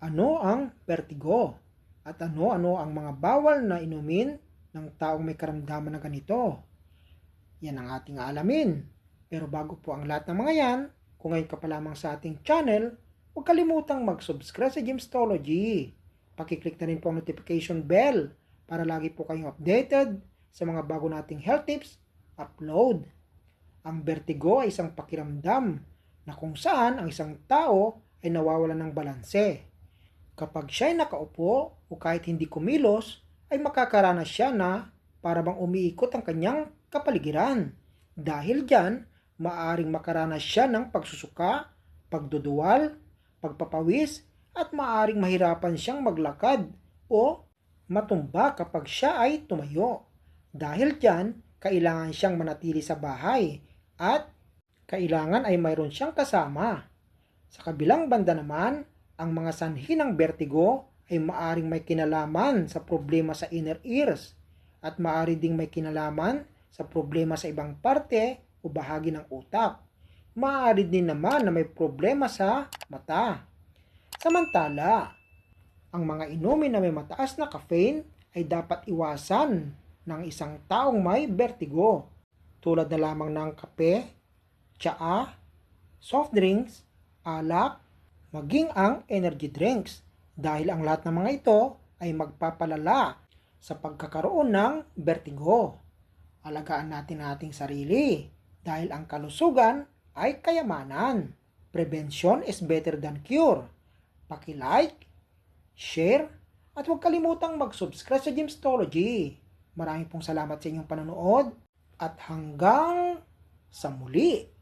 Ano ang vertigo? At ano-ano ang mga bawal na inumin ng taong may karamdaman na ganito? Yan ang ating alamin. Pero bago po ang lahat ng mga yan, kung ngayon ka pa lamang sa ating channel, huwag kalimutang mag-subscribe sa Gymstology. Pakiclick na rin po ang notification bell para lagi po kayong updated sa mga bago nating health tips upload. Ang vertigo ay isang pakiramdam na kung saan ang isang tao ay nawawalan ng balanse. Kapag siya ay nakaupo o kahit hindi kumilos, ay makakaranas siya na para bang umiikot ang kanyang kapaligiran. Dahil dyan, maaring makaranas siya ng pagsusuka, pagduduwal, pagpapawis, at maaring mahirapan siyang maglakad o matumba kapag siya ay tumayo. Dahil dyan, kailangan siyang manatili sa bahay at kailangan ay mayroon siyang kasama. Sa kabilang banda naman, ang mga sanhi ng vertigo ay maaring may kinalaman sa problema sa inner ears at maaari ding may kinalaman sa problema sa ibang parte o bahagi ng utak. Maaari din naman na may problema sa mata. Samantala, ang mga inumin na may mataas na caffeine ay dapat iwasan ng isang taong may vertigo tulad na lamang ng kape, tsaa, soft drinks, alak, maging ang energy drinks dahil ang lahat ng mga ito ay magpapalala sa pagkakaroon ng vertigo. Alagaan natin ating sarili dahil ang kalusugan ay kayamanan. Prevention is better than cure. Paki-like, share, at huwag kalimutang mag-subscribe sa Gymstology. Maraming pong salamat sa inyong panonood at hanggang sa muli.